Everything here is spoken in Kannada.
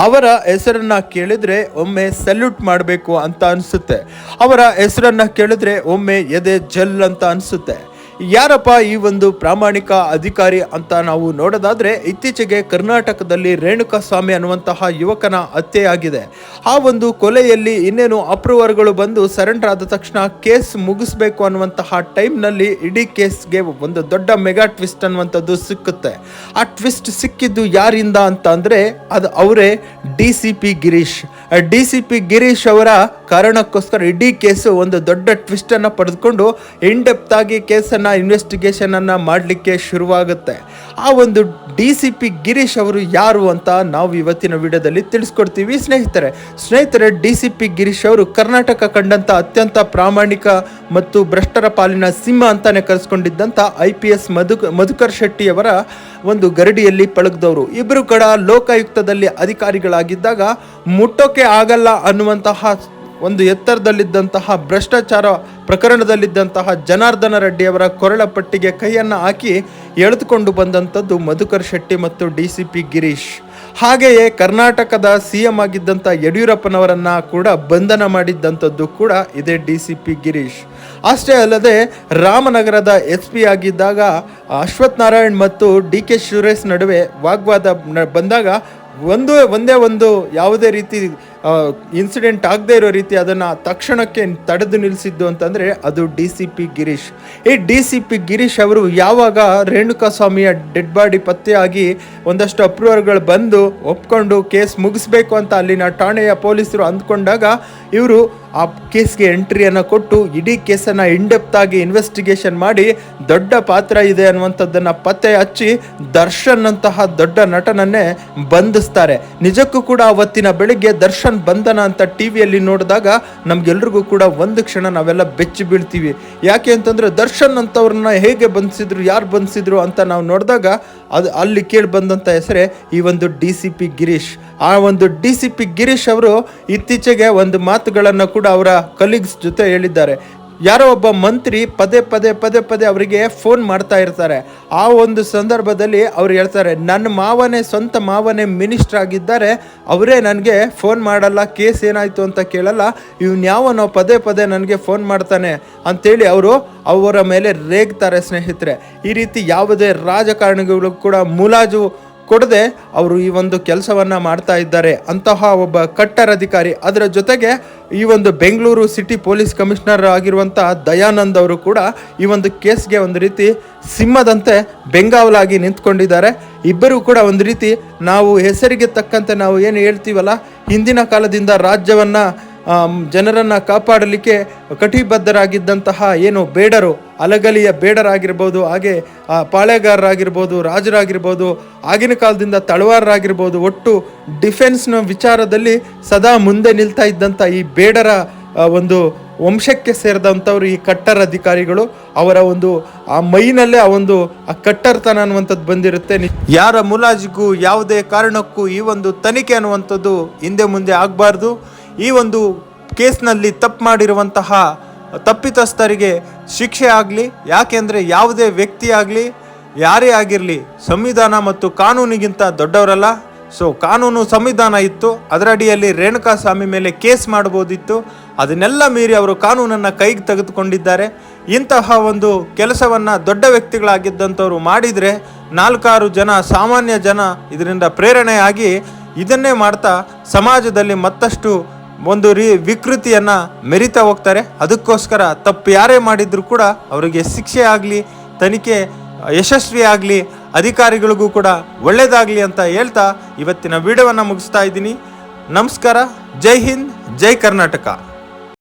ಅವರ ಹೆಸರನ್ನ ಕೇಳಿದ್ರೆ ಒಮ್ಮೆ ಸಲ್ಯೂಟ್ ಮಾಡಬೇಕು ಅಂತ ಅನಿಸುತ್ತೆ. ಅವರ ಹೆಸರನ್ನ ಕೇಳಿದ್ರೆ ಒಮ್ಮೆ ಎದೆ ಜಲ್ ಅಂತ ಅನಿಸುತ್ತೆ. ಯಾರಪ್ಪ ಈ ಒಂದು ಪ್ರಾಮಾಣಿಕ ಅಧಿಕಾರಿ ಅಂತ ನಾವು ನೋಡೋದಾದ್ರೆ ಇತ್ತೀಚೆಗೆ ಕರ್ನಾಟಕದಲ್ಲಿ ರೇಣುಕಾಸ್ವಾಮಿ ಅನ್ನುವಂತಹ ಯುವಕನ ಹತ್ಯೆಯಾಗಿದೆ. ಆ ಒಂದು ಕೊಲೆಯಲ್ಲಿ ಇನ್ನೇನು ಅಪ್ರೂವರ್ಗಳು ಬಂದು ಸರೆಂಡರ್ ಆದ ತಕ್ಷಣ ಕೇಸ್ ಮುಗಿಸ್ಬೇಕು ಅನ್ನುವಂತಹ ಟೈಮ್ನಲ್ಲಿ ಇಡೀ ಕೇಸ್ಗೆ ಒಂದು ದೊಡ್ಡ ಮೆಗಾ ಟ್ವಿಸ್ಟ್ ಅನ್ನುವಂಥದ್ದು ಸಿಕ್ಕುತ್ತೆ. ಆ ಟ್ವಿಸ್ಟ್ ಸಿಕ್ಕಿದ್ದು ಯಾರಿಂದ ಅಂತ ಅಂದರೆ ಅದು ಅವರೇ D C P Girish. D C P Girish ಅವರ ಕಾರಣಕ್ಕೋಸ್ಕರ ಇಡೀ ಕೇಸು ಒಂದು ದೊಡ್ಡ ಟ್ವಿಸ್ಟ್ ಅನ್ನ ಪಡೆದುಕೊಂಡು ಇನ್ ಡೆಪ್ತ್ ಆಗಿ ಕೇಸನ್ನ ಇನ್ವೆಸ್ಟಿಗೇಷನ್ ಅನ್ನ ಮಾಡಲಿಕ್ಕೆ ಶುರುವಾಗುತ್ತೆ. ಆ ಒಂದು ಡಿ ಸಿ ಪಿ ಗಿರೀಶ್ ಅವರು ಯಾರು ಅಂತ ನಾವು ಇವತ್ತಿನ ವಿಡಿಯೋದಲ್ಲಿ ತಿಳಿಸ್ಕೊಡ್ತೀವಿ. ಸ್ನೇಹಿತರೆ ಸ್ನೇಹಿತರೆ ಡಿ ಸಿ ಪಿ ಗಿರೀಶ್ ಅವರು ಕರ್ನಾಟಕ ಕಂಡಂತ ಅತ್ಯಂತ ಪ್ರಾಮಾಣಿಕ ಮತ್ತು ಭ್ರಷ್ಟರ ಪಾಲಿನ ಸಿಂಹ ಅಂತಾನೆ ಕರೆಸ್ಕೊಂಡಿದ್ದಂಥ ಐ ಪಿ ಎಸ್ ಮಧುಕ ಮಧುಕರ್ ಶೆಟ್ಟಿಯವರ ಒಂದು ಗರಡಿಯಲ್ಲಿ ಪಳಗ್ದವರು. ಇಬ್ಬರು ಕೂಡ ಲೋಕಾಯುಕ್ತದಲ್ಲಿ ಅಧಿಕಾರಿಗಳಾಗಿದ್ದಾಗ ಮುಟ್ಟೋಕೆ ಆಗಲ್ಲ ಅನ್ನುವಂತಹ ಒಂದು ಎತ್ತರದಲ್ಲಿದ್ದಂತಹ ಭ್ರಷ್ಟಾಚಾರ ಪ್ರಕರಣದಲ್ಲಿದ್ದಂತಹ ಜನಾರ್ದನ ರೆಡ್ಡಿ ಅವರ ಕೊರಳ ಪಟ್ಟಿಗೆ ಕೈಯನ್ನು ಹಾಕಿ ಎಳೆದುಕೊಂಡು ಬಂದಂಥದ್ದು ಮಧುಕರ್ ಶೆಟ್ಟಿ ಮತ್ತು ಡಿ ಸಿ ಪಿ ಗಿರೀಶ್. ಹಾಗೆಯೇ ಕರ್ನಾಟಕದ ಸಿ ಎಂ ಆಗಿದ್ದಂಥ ಯಡಿಯೂರಪ್ಪನವರನ್ನ ಕೂಡ ಬಂಧನ ಮಾಡಿದ್ದಂಥದ್ದು ಕೂಡ ಇದೇ ಡಿ ಸಿ ಪಿ ಗಿರೀಶ್. ಅಷ್ಟೇ ಅಲ್ಲದೆ ರಾಮನಗರದ ಎಸ್ ಪಿ ಆಗಿದ್ದಾಗ ಅಶ್ವಥ್ ನಾರಾಯಣ್ ಮತ್ತು ಡಿ ಕೆ ಸುರೇಶ್ ನಡುವೆ ವಾಗ್ವಾದ ಬಂದಾಗ ಒಂದು, ಒಂದೇ ಒಂದು ಯಾವುದೇ ರೀತಿ ಇನ್ಸಿಡೆಂಟ್ ಆಗದೇ ಇರೋ ರೀತಿ ಅದನ್ನು ತಕ್ಷಣಕ್ಕೆ ತಡೆದು ನಿಲ್ಲಿಸಿದ್ದು ಅಂತಂದರೆ ಅದು ಡಿ ಸಿ ಪಿ ಗಿರೀಶ್. ಈ ಡಿ ಸಿ ಪಿ ಗಿರೀಶ್ ಅವರು ಯಾವಾಗ ರೇಣುಕಾ ಸ್ವಾಮಿಯ ಡೆಡ್ ಬಾಡಿ ಪತ್ತೆಯಾಗಿ ಒಂದಷ್ಟು ಅಪ್ರೂವರ್ಗಳು ಬಂದು ಒಪ್ಕೊಂಡು ಕೇಸ್ ಮುಗಿಸ್ಬೇಕು ಅಂತ ಅಲ್ಲಿನ ಠಾಣೆಯ ಪೊಲೀಸರು ಅಂದ್ಕೊಂಡಾಗ ಇವರು ಆ ಕೇಸ್ಗೆ ಎಂಟ್ರಿಯನ್ನು ಕೊಟ್ಟು ಇಡೀ ಕೇಸನ್ನು ಇಂಡೆಪ್ತ್ ಆಗಿ ಇನ್ವೆಸ್ಟಿಗೇಷನ್ ಮಾಡಿ ದೊಡ್ಡ ಪಾತ್ರ ಇದೆ ಅನ್ನುವಂಥದ್ದನ್ನು ಪತ್ತೆ ಹಚ್ಚಿ ದರ್ಶನ್ ಅಂತಹ ದೊಡ್ಡ ನಟನನ್ನೇ ಬಂಧಿಸ್ತಾರೆ. ನಿಜಕ್ಕೂ ಕೂಡ ಅವತ್ತಿನ ಬೆಳಿಗ್ಗೆ ದರ್ಶನ್ ಬಂಧನ ಅಂತ ಟಿ ವಿಯಲ್ಲಿ ನೋಡಿದಾಗ ನಮ್ಗೆಲ್ರಿಗೂ ಕೂಡ ಒಂದು ಕ್ಷಣ ನಾವೆಲ್ಲ ಬೆಚ್ಚಿ ಬೀಳ್ತೀವಿ. ಯಾಕೆ ಅಂತಂದರೆ ದರ್ಶನ್ ಅಂತವ್ರನ್ನ ಹೇಗೆ ಬಂಧಿಸಿದ್ರು, ಯಾರು ಬಂಧಿಸಿದ್ರು ಅಂತ ನಾವು ನೋಡಿದಾಗ ಅದು ಅಲ್ಲಿ ಕೇಳಿ ಬಂದಂಥ ಹೆಸರೇ ಈ ಒಂದು ಡಿ ಸಿ ಪಿ ಗಿರೀಶ್. ಆ ಒಂದು ಡಿ ಸಿ ಪಿ ಗಿರೀಶ್ ಅವರು ಇತ್ತೀಚೆಗೆ ಒಂದು ಮಾತುಗಳನ್ನು ಕೂಡ ಅವರ ಕಲೀಗ್ಸ್ ಜೊತೆ ಹೇಳಿದ್ದಾರೆ. ಯಾರೋ ಒಬ್ಬ ಮಂತ್ರಿ ಪದೇ ಪದೇ ಪದೇ ಪದೇ ಅವರಿಗೆ ಫೋನ್ ಮಾಡ್ತಾ ಇರ್ತಾರೆ. ಆ ಒಂದು ಸಂದರ್ಭದಲ್ಲಿ ಅವ್ರು ಹೇಳ್ತಾರೆ, ನನ್ನ ಮಾವನೇ ಸ್ವಂತ ಮಾವನೇ ಮಿನಿಸ್ಟರ್ ಆಗಿದ್ದಾರೆ. ಅವರೇ ನನಗೆ ಫೋನ್ ಮಾಡಲ್ಲ ಕೇಸ್ ಏನಾಯಿತು ಅಂತ ಕೇಳಲ್ಲ. ಇವ್ನು ಯಾವನೋ ಪದೇ ಪದೇ ನನಗೆ ಫೋನ್ ಮಾಡ್ತಾನೆ. ಅಂಥೇಳಿ ಅವರು ಅವರ ಮೇಲೆ ರೇಗ್ತಾರೆ ಸ್ನೇಹಿತರೆ. ಈ ರೀತಿ ಯಾವುದೇ ರಾಜಕಾರಣಿಗಳು ಕೂಡ ಮುಲಾಜು ಕೊಡದೆ ಅವರು ಈ ಒಂದು ಕೆಲಸವನ್ನು ಮಾಡ್ತಾ ಇದ್ದಾರೆ. ಅಂತಹ ಒಬ್ಬ ಕಟ್ಟರ್ ಅಧಿಕಾರಿ. ಅದರ ಜೊತೆಗೆ ಈ ಒಂದು ಬೆಂಗಳೂರು ಸಿಟಿ ಪೊಲೀಸ್ ಕಮಿಷನರ್ ಆಗಿರುವಂಥ ದಯಾನಂದ್ ಅವರು ಕೂಡ ಈ ಒಂದು ಕೇಸ್ಗೆ ಒಂದು ರೀತಿ ಸಿಂಹದಂತೆ ಬೆಂಗಾವಲಾಗಿ ನಿಂತ್ಕೊಂಡಿದ್ದಾರೆ. ಇಬ್ಬರೂ ಕೂಡ ಒಂದು ರೀತಿ ನಾವು ಹೆಸರಿಗೆ ತಕ್ಕಂತೆ ನಾವು ಏನು ಹೇಳ್ತೀವಲ್ಲ, ಹಿಂದಿನ ಕಾಲದಿಂದ ರಾಜ್ಯವನ್ನು ಜನರನ್ನು ಕಾಪಾಡಲಿಕ್ಕೆ ಕಟಿಬದ್ಧರಾಗಿದ್ದಂತಹ ಏನು ಬೇಡರು ಅಲಗಲಿಯ ಬೇಡರಾಗಿರ್ಬೋದು, ಹಾಗೆ ಪಾಳೆಗಾರರಾಗಿರ್ಬೋದು, ರಾಜರಾಗಿರ್ಬೋದು, ಆಗಿನ ಕಾಲದಿಂದ ತಳವಾರರಾಗಿರ್ಬೋದು, ಒಟ್ಟು ಡಿಫೆನ್ಸ್ನ ವಿಚಾರದಲ್ಲಿ ಸದಾ ಮುಂದೆ ನಿಲ್ತಾ ಇದ್ದಂಥ ಈ ಬೇಡರ ಒಂದು ವಂಶಕ್ಕೆ ಸೇರಿದಂಥವ್ರು ಈ ಕಟ್ಟರ್ ಅಧಿಕಾರಿಗಳು, ಅವರ ಒಂದು ಆ ಮೈನಲ್ಲೇ ಆ ಒಂದು ಆ ಕಟ್ಟರ್ತನ ಅನ್ನುವಂಥದ್ದು ಬಂದಿರುತ್ತೆ. ಯಾರ ಮುಲಾಜಿಗೂ ಯಾವುದೇ ಕಾರಣಕ್ಕೂ ಈ ಒಂದು ತನಿಖೆ ಅನ್ನುವಂಥದ್ದು ಹಿಂದೆ ಮುಂದೆ ಆಗಬಾರ್ದು. ಈ ಒಂದು ಕೇಸ್ನಲ್ಲಿ ತಪ್ಪು ಮಾಡಿರುವಂತಹ ತಪ್ಪಿತಸ್ಥರಿಗೆ ಶಿಕ್ಷೆ ಆಗಲಿ, ಯಾಕೆಂದರೆ ಯಾವುದೇ ವ್ಯಕ್ತಿ ಆಗಲಿ, ಯಾರೇ ಆಗಿರಲಿ, ಸಂವಿಧಾನ ಮತ್ತು ಕಾನೂನಿಗಿಂತ ದೊಡ್ಡವರಲ್ಲ. ಸೊ ಕಾನೂನು ಸಂವಿಧಾನ ಇತ್ತು. ಅದರ ಅಡಿಯಲ್ಲಿ ರೇಣುಕಾ ಸ್ವಾಮಿ ಮೇಲೆ ಕೇಸ್ ಮಾಡ್ಬೋದಿತ್ತು ಅದನ್ನೆಲ್ಲ ಮೀರಿ ಅವರು ಕಾನೂನನ್ನು ಕೈಗೆ ತೆಗೆದುಕೊಂಡಿದ್ದಾರೆ. ಇಂತಹ ಒಂದು ಕೆಲಸವನ್ನು ದೊಡ್ಡ ವ್ಯಕ್ತಿಗಳಾಗಿದ್ದಂಥವ್ರು ಮಾಡಿದರೆ ನಾಲ್ಕಾರು ಜನ, ಸಾಮಾನ್ಯ ಜನ ಇದರಿಂದ ಪ್ರೇರಣೆಯಾಗಿ ಇದನ್ನೇ ಮಾಡ್ತಾ ಸಮಾಜದಲ್ಲಿ ಮತ್ತಷ್ಟು ಒಂದು ರೀ ವಿಕೃತಿಯನ್ನ ಮೆರಿತಾ ಹೋಗ್ತಾರೆ. ಅದಕ್ಕೋಸ್ಕರ ತಪ್ಪು ಯಾರೇ ಮಾಡಿದ್ರು ಕೂಡ ಅವರಿಗೆ ಶಿಕ್ಷೆ ಆಗಲಿ, ತನಿಖೆ ಯಶಸ್ವಿ ಆಗಲಿ, ಅಧಿಕಾರಿಗಳಿಗೂ ಕೂಡ ಒಳ್ಳೆಯದಾಗಲಿ ಅಂತ ಹೇಳ್ತಾ ಇವತ್ತಿನ ವಿಡಿಯೋವನ್ನು ಮುಗಿಸ್ತಾ ಇದ್ದೀನಿ. ನಮಸ್ಕಾರ. ಜೈ ಹಿಂದ್, ಜೈ ಕರ್ನಾಟಕ.